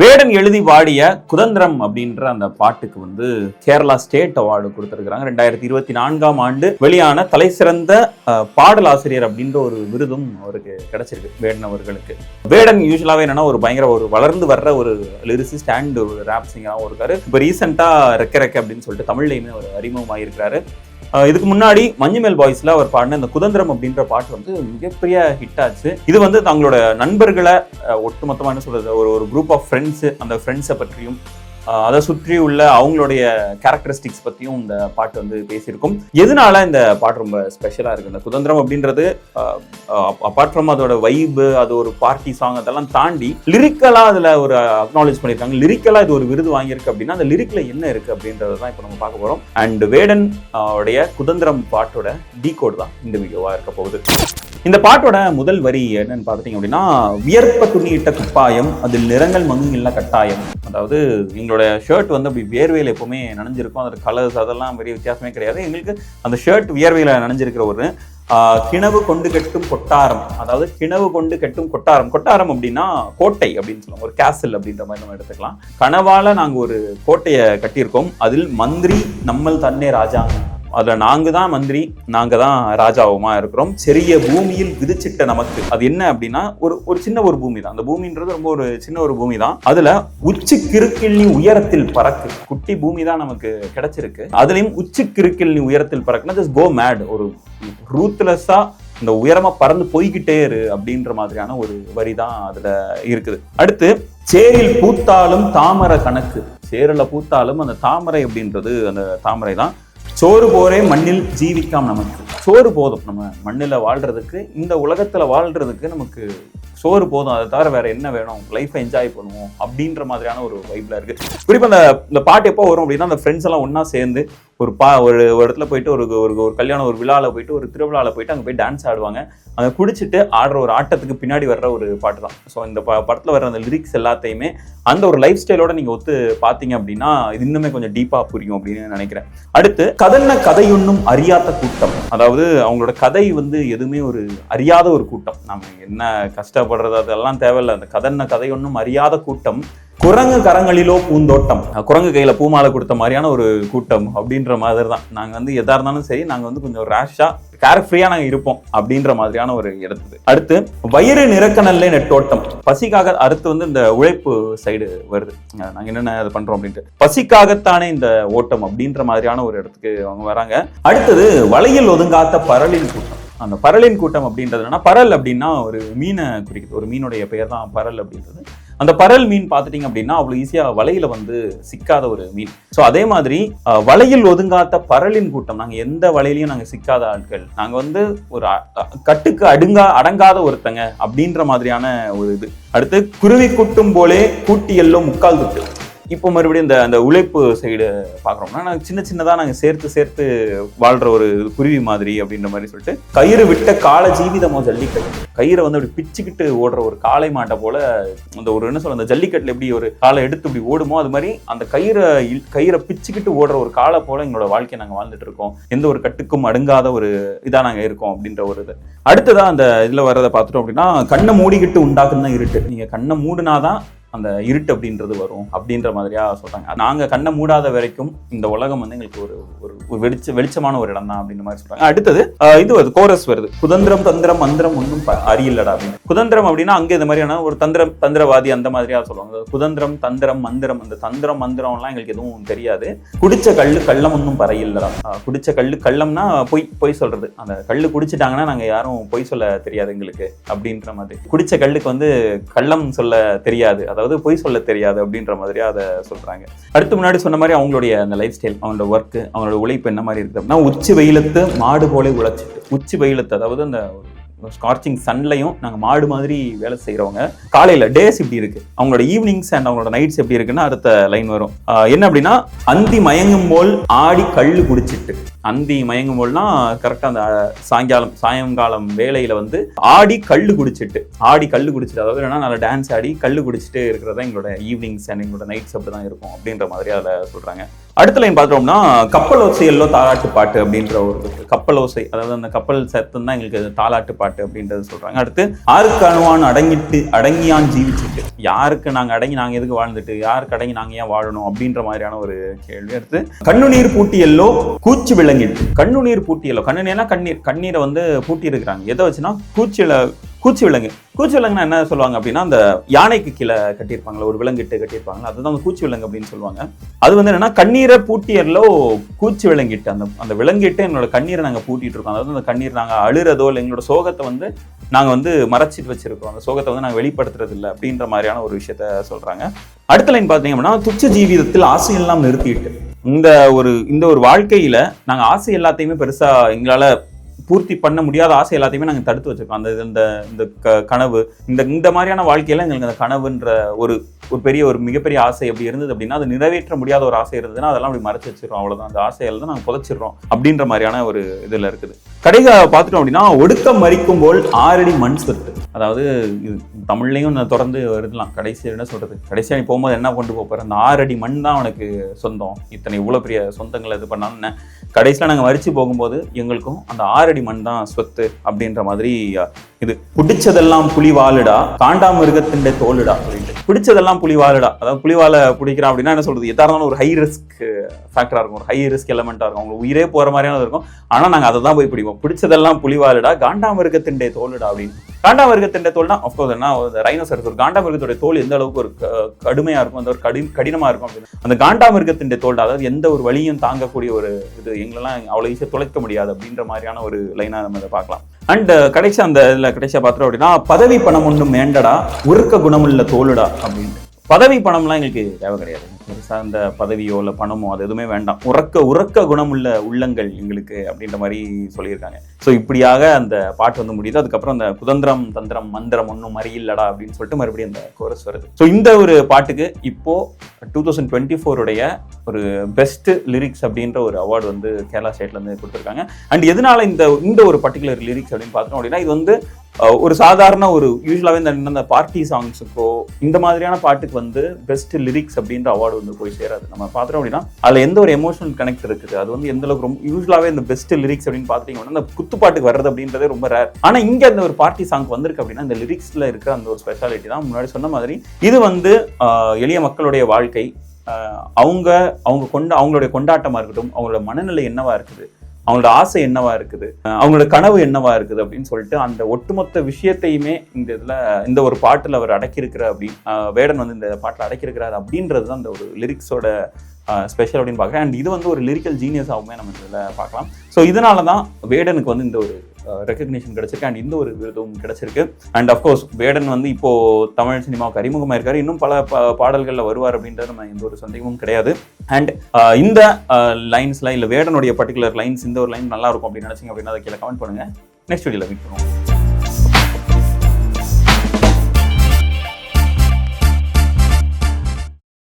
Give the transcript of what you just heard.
வேடன் எழுதி பாடிய குதந்திரம் அப்படின்ற அந்த பாட்டுக்கு வந்து கேரளா ஸ்டேட் அவார்டு கொடுத்துருக்குறாங்க. ரெண்டாயிரத்தி இருபத்தி நான்காம் ஆண்டு வெளியான தலை சிறந்த பாடலாசிரியர் அப்படின்ற ஒரு விருதும் அவருக்கு கிடைச்சிருக்கு வேடன் அவர்களுக்கு. வேடன் யூஸ்வலாகவே என்னன்னா ஒரு பயங்கர ஒரு வளர்ந்து வர்ற ஒரு லிரிசிஸ்ட் அண்ட் ஒரு ரேப் சிங்கராகவும் இருக்காரு. இப்போ ரீசெண்டா ரெக்க ரெக்க அப்படின்னு சொல்லிட்டு தமிழ்லையுமே ஒரு அறிமுகமாக இருக்கிறாரு இதுக்கு முன்னாடி மஞ்சுமேல் பாய்ஸ்ல அவர் பாடின இந்த குதந்திரம் அப்படின்ற பாட்டு வந்து மிகப்பெரிய ஹிட் ஆச்சு. இது வந்து தங்களோட நண்பர்களை ஒட்டுமொத்தமாக ஒட்டுமொத்தமா என்ன சொல்றது ஒரு ஒரு குரூப் ஆஃப் ஃப்ரெண்ட்ஸ் அந்த ஃப்ரெண்ட்ஸை பற்றியும் அதை சுற்றி உள்ள அவங்களுடைய கேரக்டரிஸ்டிக்ஸ் பற்றியும் இந்த பாட்டு வந்து பேசியிருக்கும். எதனால இந்த பாட்டு ரொம்ப ஸ்பெஷலாக இருக்கு? இந்த சுதந்திரம் அப்படின்றது அப்பார்ட் ஃப்ரம் அதோட வைபு அது ஒரு பார்ட்டி சாங் அதெல்லாம் தாண்டி லிரிக்கலாக அதில் ஒரு அக்னாலேஜ் பண்ணியிருக்காங்க. லிரிக்கலாக இது ஒரு விருது வாங்கியிருக்கு அப்படின்னா அந்த லிரிக்கில் என்ன இருக்குது அப்படின்றத தான் இப்போ நம்ம பார்க்க போகிறோம் அண்ட் வேடன் உடைய குதந்திரம் பாட்டோட டீ கோட் தான் இந்த வீடியோவாக இருக்க போகுது. இந்த பாட்டோட முதல் வரி என்னன்னு பார்த்துட்டீங்க அப்படின்னா வியர்ப்ப துணியிட்ட குப்பாயம் அதில் நிறங்கள் மங்கும் கட்டாயம். அதாவது எங்களோட ஷர்ட் வந்து அப்படி வேர்வையில் எப்பவுமே நனைஞ்சிருக்கும். அதோட கலர்ஸ் அதெல்லாம் பெரிய வித்தியாசமே கிடையாது. எங்களுக்கு அந்த ஷர்ட் வியர்வையில் நனைஞ்சிருக்கிற ஒரு கிணவு கொண்டு கட்டும் கொட்டாரம். அதாவது கிணவு கொண்டு கட்டும் கொட்டாரம். கொட்டாரம் அப்படின்னா கோட்டை அப்படின்னு சொல்லுவோம். ஒரு கேசல் அப்படின்ற மாதிரி நம்ம எடுத்துக்கலாம். கனவால நாங்கள் ஒரு கோட்டையை கட்டியிருக்கோம். அதில் மந்திரி நம்மள் தன்னே ராஜாங்க அதில் நாங்கள் தான் மந்திரி நாங்கள் தான் ராஜாவுமா இருக்கிறோம். சிறிய பூமியில் விதிச்சிட்ட நமக்கு அது என்ன அப்படின்னா ஒரு ஒரு சின்ன ஒரு பூமி தான் அந்த பூமின்றது ரொம்ப ஒரு சின்ன ஒரு பூமி தான் அதில் உச்சி கிறுக்கில் உயரத்தில் பறக்கு குட்டி பூமி தான் நமக்கு கிடைச்சிருக்கு. அதுலேயும் உச்சி கிறுக்கில் உயரத்தில் பறக்குன்னா ஜஸ்ட் கோ மேட் ஒரு ரூத்லெஸ்ஸா இந்த உயரமா பறந்து போய்கிட்டே இரு அப்படின்ற மாதிரியான ஒரு வரி தான் அதுல இருக்குது. அடுத்து சேரில் பூத்தாலும் தாமரை கணக்கு. சேரில் பூத்தாலும் அந்த தாமரை அப்படின்றது அந்த தாமரை தான் சோறு போரே மண்ணில் ஜீவிக்காம் நமக்கு. சோறு போதும். நம்ம மண்ணில் வாழ்கிறதுக்கு இந்த உலகத்தில் வாழ்கிறதுக்கு நமக்கு சோறு போதும். அதை தவிர வேற என்ன வேணும்? லைஃப்பை என்ஜாய் பண்ணுவோம் அப்படின்ற மாதிரியான ஒரு வைப்ல இருக்கு. குறிப்பாக அந்த இந்த பாட்டு எப்போ வரும் அப்படின்னா அந்த ஃப்ரெண்ட்ஸ் எல்லாம் ஒன்றா சேர்ந்து ஒரு பா ஒரு ஒரு இடத்துல போயிட்டு ஒரு ஒரு ஒரு கல்யாணம் ஒரு விழாவில் போயிட்டு ஒரு திருவிழாவில் போயிட்டு அங்கே போய் டான்ஸ் ஆடுவாங்க. அங்கே குடிச்சிட்டு ஆடுற ஒரு ஆட்டத்துக்கு பின்னாடி வர்ற ஒரு பாட்டு தான். ஸோ இந்த ப படத்தில் வர்ற அந்த லிரிக்ஸ் எல்லாத்தையுமே அந்த ஒரு லைஃப் ஸ்டைலோட நீங்கள் ஒத்து பார்த்தீங்க அப்படின்னா இது இன்னுமே கொஞ்சம் டீப்பாக புரியும் அப்படின்னு நினைக்கிறேன். அடுத்து கதன்ன கதையொன்னும் அறியாத கூட்டம். அதாவது அவங்களோட கதை வந்து எதுவுமே ஒரு அறியாத ஒரு கூட்டம். நம்ம என்ன கஷ்டப்படுறது அதெல்லாம் தேவையில்ல. அந்த கதன்ன ஒன்றும் அறியாத கூட்டம். குரங்கு கரங்களிலோ பூந்தோட்டம். குரங்கு கையில் பூமாலை கொடுத்த மாதிரியான ஒரு கூட்டம் அப்படின்ற மாதிரி தான் நாங்கள் வந்து எதாக இருந்தாலும் சரி நாங்கள் வந்து கொஞ்சம் ரேஷாக கேர் ஃப்ரீயாக நாங்கள் இருப்போம் அப்படின்ற மாதிரியான ஒரு இடத்துது அடுத்து வயிறு நிறக்கநல்லே நெட்டோட்டம். பசிக்காக அடுத்து வந்து இந்த உழைப்பு சைடு வருது. நாங்கள் என்னென்ன அதை பண்ணுறோம் அப்படின்ட்டு. பசிக்காகத்தானே இந்த ஓட்டம் அப்படின்ற மாதிரியான ஒரு இடத்துக்கு அவங்க வராங்க. அடுத்தது வலையில் ஒதுங்காத்த பரலின் கூட்டம். அந்த பரலின் கூட்டம் அப்படின்றது என்னன்னா பரல் அப்படின்னா ஒரு மீனை குறிக்குது. ஒரு மீனுடைய பெயர் தான் பரல் அப்படின்றது. அந்த பரல் மீன் பார்த்துட்டிங்க அப்படின்னா அவ்வளோ ஈஸியாக வலையில வந்து சிக்காத ஒரு மீன். ஸோ அதே மாதிரி வலையில் ஒதுங்காத பரலின் கூட்டம். நாங்கள் எந்த வலையிலையும் நாங்கள் சிக்காத ஆட்கள். நாங்கள் வந்து ஒரு கட்டுக்கு அடுங்கா அடங்காத ஒருத்தங்க அப்படின்ற மாதிரியான ஒரு இது. அடுத்து குருவி கூட்டும் போலே கூட்டி எல்லோ முக்கால் துட்டு. இப்போ மறுபடியும் இந்த அந்த உழைப்பு சைடு பார்க்குறோம்னா நாங்கள் சின்ன சின்னதாக நாங்கள் சேர்த்து சேர்த்து வாழ்கிற ஒரு குருவி மாதிரி அப்படின்ற மாதிரி சொல்லிட்டு கயிறு விட்ட கால ஜீவிதமோ ஜல்லிக்கட்டு. கயிறை வந்து அப்படி பிச்சுக்கிட்டு ஓடுற ஒரு காளை மாட்டை போல அந்த ஒரு என்ன சொல்ல அந்த ஜல்லிக்கட்டில் எப்படி ஒரு காலை எடுத்து இப்படி ஓடுமோ அது மாதிரி அந்த கயிறை கயிறை பிச்சுக்கிட்டு ஓடுற ஒரு காலை போல எங்களோட வாழ்க்கையை நாங்கள் வாழ்ந்துட்டு இருக்கோம். எந்த ஒரு கட்டுக்கும் அடங்காத ஒரு இதாக நாங்கள் இருக்கோம் அப்படின்ற ஒரு இது. அடுத்ததான் அந்த இதில் வர்றதை பார்த்துட்டோம் அப்படின்னா கண்ணை மூடிக்கிட்டு உண்டாக்குன்னு தான் இருட்டு. நீங்கள் கண்ணை மூடினாதான் அந்த இருட்டு அப்படின்றது வரும் அப்படின்ற மாதிரியா சொல்றாங்க. நாங்க கண்ணை மூடாத வரைக்கும் இந்த உலகம் வந்து எங்களுக்கு ஒரு ஒரு வெளிச்ச வெளிச்சமான ஒரு இடம் தான் அப்படின்ற மாதிரி சொல்றாங்க. அடுத்தது இது வருது கோரஸ் வருது. குதந்திரம் தந்திரம் மந்திரம் ஒன்றும் ப- அறியில்லடா அப்படின்னு. குதந்திரம் அப்படின்னா அங்கே இந்த மாதிரியான ஒரு தந்திரம் தந்திரவாதி அந்த மாதிரியா சொல்லுவாங்க. குதந்திரம் தந்திரம் மந்திரம் அந்த தந்திரம் மந்திரம்லாம் எங்களுக்கு எதுவும் தெரியாது. குடிச்ச கல்லு கள்ளம் ஒன்றும் பறையில்லடா குடிச்ச கல்லு கள்ளம்னா பொய் பொய் சொல்றது. அந்த கல்லு குடிச்சிட்டாங்கன்னா நாங்க யாரும் பொய் சொல்ல தெரியாது எங்களுக்கு அப்படின்ற மாதிரி. குடிச்ச கல்லுக்கு வந்து கள்ளம் சொல்ல தெரியாது. அதாவது அதாவது பொய் சொல்ல தெரியாது அப்படின்ற மாதிரி அதை சொல்கிறாங்க அடுத்து முன்னாடி சொன்ன மாதிரி அவங்களுடைய அந்த லைஃப் ஸ்டைல் அவங்களோட ஒர்க்கு அவங்களோட உழைப்பு என்ன மாதிரி இருக்குது அப்படின்னா உச்சி வெயிலத்து மாடு போல உழைச்சிட்டு உச்சி வெயிலத்து அதாவது அந்த ஸ்கார்ச்சிங் சன்லையும் நாங்கள் மாடு மாதிரி வேலை செய்கிறவங்க காலையில் டேஸ் இப்படி இருக்குது அவங்களோட ஈவினிங்ஸ் அண்ட் அவங்களோட நைட்ஸ் எப்படி இருக்குன்னு அடுத்த லைன் வரும். என்ன அப்படின்னா அந்தி மயங்கும் போல் ஆடி கல் குடிச்சிட்டு அந்தி மயங்கும் போதுலாம் கரெக்டாக அந்த சாயங்காலம் சாயங்காலம் வேலையில வந்து ஆடி கல் குடிச்சிட்டு ஆடி கல் குடிச்சிட்டு அதாவது என்னன்னா நல்லா டான்ஸ் ஆடி கல் குடிச்சிட்டு இருக்கிறதா எங்களோட ஈவினிங்ஸ் அண்ட் எங்களோட நைட்ஸ் அப்படி தான் இருக்கும் அப்படின்ற மாதிரி அதில் சொல்றாங்க. அடுத்த லைன் பார்த்தோம்னா கப்பல் ஓசை எல்லோ தாலாட்டு பாட்டு அப்படின்ற ஒரு கப்பல் ஓசை அதாவது அந்த கப்பல் சத்தம் தான் எங்களுக்கு தாளாட்டு தாலாட்டு பாட்டு அப்படின்றது சொல்றாங்க. அடுத்து ஆருக்கு அணுவான் அடங்கிட்டு அடங்கியான் ஜீவிச்சுட்டு. யாருக்கு நாங்க அடங்கி நாங்க எதுக்கு வாழ்ந்துட்டு யாருக்கு அடங்கி நாங்க ஏன் வாழணும் அப்படின்ற மாதிரியான ஒரு கேள்வி. அடுத்து கண்ணுநீர் பூட்டி எல்லோ கூச்சு விளங்கிட்டு கண்ணுநீர் பூட்டியல எல்லோ கண்ணுநீர்னா கண்ணீர் கண்ணீரை வந்து பூட்டி இருக்கிறாங்க எதை வச்சுன்னா கூச்சில கூச்சி விலங்கு. கூச்சி விலங்குனா என்ன சொல்லுவாங்க அப்படின்னா அந்த யானைக்கு கீழே கட்டியிருப்பாங்களா ஒரு விலங்கிட்டு கட்டியிருப்பாங்களா அதுதான் அந்த கூச்சி விலங்கு அப்படின்னு சொல்லுவாங்க. அது வந்து என்னன்னா கண்ணீரை பூட்டியர்லோ கூச்சி விலங்கிட்டு அந்த அந்த விலங்கிட்டு என்னோட கண்ணீரை நாங்க பூட்டிட்டு இருக்கோம். அதாவது அந்த கண்ணீர் நாங்க அழுறதோ இல்லை எங்களோட சோகத்தை வந்து நாங்க வந்து மறைச்சிட்டு வச்சிருக்கோம் அந்த சோகத்தை வந்து நாங்க வெளிப்படுத்துறது இல்லை அப்படின்ற மாதிரியான ஒரு விஷயத்த சொல்றாங்க. அடுத்த லைன் பார்த்தீங்க அப்படின்னா துச்ச ஜீவிதத்தில் ஆசையெல்லாம் நிறுத்திட்டு இந்த ஒரு இந்த ஒரு வாழ்க்கையில நாங்கள் ஆசை எல்லாத்தையுமே பெருசா எங்களால் பூர்த்தி பண்ண முடியாத ஆசை எல்லாத்தையுமே நாங்கள் தடுத்து வச்சிருக்கோம். அந்த இந்த இந்த க- கனவு இந்த இந்த மாதிரியான வாழ்க்கையில எங்களுக்கு அந்த கனவுன்ற ஒரு ஒரு பெரிய ஒரு மிகப்பெரிய ஆசை அப்படி இருந்தது அப்படின்னா அது நிறைவேற்ற முடியாத ஒரு ஆசை இருந்ததுன்னா அதெல்லாம் அப்படி மறைச்சு வச்சிருக்கோம் அவ்வளோதான் அந்த ஆசையில தான் நாங்கள் புதைச்சிடுறோம் அப்படின்ற மாதிரியான ஒரு இதில் இருக்குது. கடைக பார்த்துட்டோம் அப்படின்னா ஒடுக்கம் மறிக்கும் போல் ஆறடி மண் சொத்து. அதாவது இது தமிழ்லையும் நான் தொடர்ந்து வருதலாம் கடைசி என்ன சொல்கிறது கடைசியாக நீ போகும்போது என்ன கொண்டு போக அந்த ஆறடி மண் தான் அவனுக்கு சொந்தம். இத்தனை இவ்வளோ பெரிய சொந்தங்களை இது பண்ணாலும் கடைசியில் நாங்கள் மறித்து போகும்போது எங்களுக்கும் அந்த ஆறடி மண் தான் சொத்து அப்படின்ற மாதிரி இது. பிடிச்சதெல்லாம் புலி வாழுடா காண்டாமிருகத்தின் தோலுடா அப்படின்னு பிடிச்சதெல்லாம் புலிவாலடா அதாவது புலிவாலை பிடிக்கிறான் அப்படின்னா என்ன சொல்றது? எதா இருந்தாலும் ஒரு ஹை ரிஸ்க் ஃபேக்டரா இருக்கும். ஒரு ஹை ரிஸ்க் எலமெண்டா இருக்கும். அவங்க உயிரே போற மாதிரியானது இருக்கும். ஆனா நாங்க அதை தான் போய் பிடிப்போம். பிடிச்சதெல்லாம் புலிவாலடா காண்டாமிருகத்தின் தோலுடா அப்படின்னு. காண்டாமிருகத்தின் தோல்னா அஃப்கோர்ஸ் என்ன ரைனோசரஸ் ஒரு காண்டாமிருகத்தோட தோல் எந்த அளவுக்கு ஒரு கடுமையாக கடுமையா இருக்கும் அந்த ஒரு கடி கடினமா இருக்கும் அப்படின்னு. அந்த காண்டாமிருகத்தின் தோல் அதாவது எந்த ஒரு வழியும் தாங்கக்கூடிய ஒரு இது எங்களெல்லாம் அவ்வளவு ஈஸியாக தொலைக்க முடியாது அப்படின்ற மாதிரியான ஒரு லைனா நம்ம இதை பார்க்கலாம். அண்ட் uh, கடைசி அந்த இதில் கடைசியாக பார்த்தோம் அப்படின்னா பதவி பணம் ஒன்றும் வேண்டடா உருக்க குணமுள்ள தோலுடா அப்படின்னு பதவி பணம்லாம் எங்களுக்கு தேவை கிடையாது. சார்ந்த அந்த பதவியோ இல்லை பணமோ அது எதுவுமே வேண்டாம். உறக்க உறக்க குணமுள்ள உள்ளங்கள் எங்களுக்கு அப்படின்ற மாதிரி சொல்லியிருக்காங்க. ஸோ இப்படியாக அந்த பாட்டு வந்து முடியுது. அதுக்கப்புறம் அந்த குதந்திரம் தந்திரம் மந்திரம் ஒன்றும் மாதிரி இல்லடா அப்படின்னு சொல்லிட்டு மறுபடியும் அந்த கோரஸ் வருது. ஸோ இந்த ஒரு பாட்டுக்கு இப்போ டூ தௌசண்ட் டுவெண்ட்டி ஃபோருடைய ஒரு பெஸ்ட் லிரிக்ஸ் அப்படின்ற ஒரு அவார்டு வந்து கேரளா ஸ்டேட்லேருந்து கொடுத்துருக்காங்க. அண்ட் எதனால இந்த இந்த ஒரு பர்டிகுலர் லிரிக்ஸ் அப்படின்னு பார்த்தோம் அப்படின்னா இது வந்து ஒரு சாதாரண ஒரு யூஸ்வலாகவே இந்த இந்த பார்ட்டி சாங்ஸுக்கோ இந்த மாதிரியான பாட்டுக்கு வந்து பெஸ்ட் லிரிக்ஸ் அப்படின்ற அவார்டு வந்து போய் சேராது. நம்ம பார்த்தோம் அப்படின்னா அதில் எந்த ஒரு எமோஷனல் கனெக்ட் இருக்குது? அது வந்து எந்த அளவுக்கு ரொம்ப யூஸ்வலாகவே இந்த பெஸ்ட் லிரிக்ஸ் அப்படின்னு பார்த்துட்டீங்கன்னா அந்த குத்துப்பாட்டுக்கு வர்றது அப்படின்றதே ரொம்ப ரேர் ஆனால் இங்கே அந்த ஒரு பார்ட்டி சாங் வந்திருக்கு அப்படின்னா இந்த லிரிக்ஸில் இருக்கிற அந்த ஒரு ஸ்பெஷாலிட்டி தான். முன்னாடி சொன்ன மாதிரி இது வந்து எளிய மக்களுடைய வாழ்க்கை. அவங்க அவங்க கொண்ட அவங்களுடைய கொண்டாட்டமாக இருக்கட்டும் அவங்களோட மனநிலை என்னவா இருக்குது? அவங்களோட ஆசை என்னவா இருக்குது? அவங்களோட கனவு என்னவா இருக்குது அப்படின்னு சொல்லிட்டு அந்த ஒட்டுமொத்த விஷயத்தையுமே இந்த இதில் இந்த ஒரு பாட்டில் அவர் அடக்கியிருக்கிற அப்படின்னு வேடன் வந்து இந்த பாட்டில் அடக்கியிருக்கிறார் அப்படின்றது தான் அந்த ஒரு லிரிக்ஸோட ஸ்பெஷல் அப்படின்னு பார்க்குறேன். அண்ட் இது வந்து ஒரு லிரிக்கல் ஜீனியஸாகவுமே நம்ம இதில் பார்க்கலாம். ஸோ இதனால தான் வேடனுக்கு வந்து இந்த ஒரு ரெக்கக்னிஷன் கிடைச்சிருக்கு. அண்ட் இந்த ஒரு விருதும் கிடைச்சிருக்கு. அண்ட் அஃப்கோர்ஸ் வேடன் வந்து இப்போ தமிழ் சினிமாவுக்கு அறிமுகமாக இருக்காரு இன்னும் பல ப- வருவார் அப்படின்றது நம்ம எந்த ஒரு சந்தேகமும் கிடையாது. அண்ட் இந்த லைன்ஸில் இல்லை வேடனுடைய பர்டிகுலர் லைன்ஸ் இந்த ஒரு லைன் நல்லா இருக்கும் அப்படின்னு நினைச்சிங்க அப்படின்னா அதை கீழே கமெண்ட் பண்ணுங்க. நெக்ஸ்ட் வீடியோவில் மீட் பண்ணுவோம்.